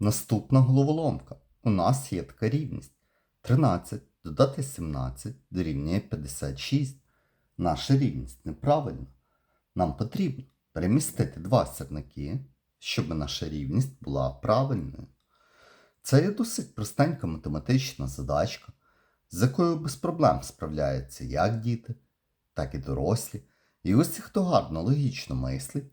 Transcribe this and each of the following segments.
Наступна головоломка. У нас є така рівність. 13 додати 17 дорівнює 56. Наша рівність неправильна. Нам потрібно перемістити два сірники, щоб наша рівність була правильною. Це є досить простенька математична задачка, з якою без проблем справляються як діти, так і дорослі. І усі, хто гарно логічно мислить,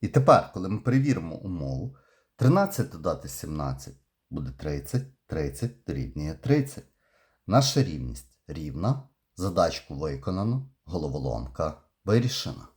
І тепер, коли ми перевіримо умову, 13 додати 17 буде 30, 30 дорівнює 30. Наша рівність рівна, задачку виконано, головоломка вирішена.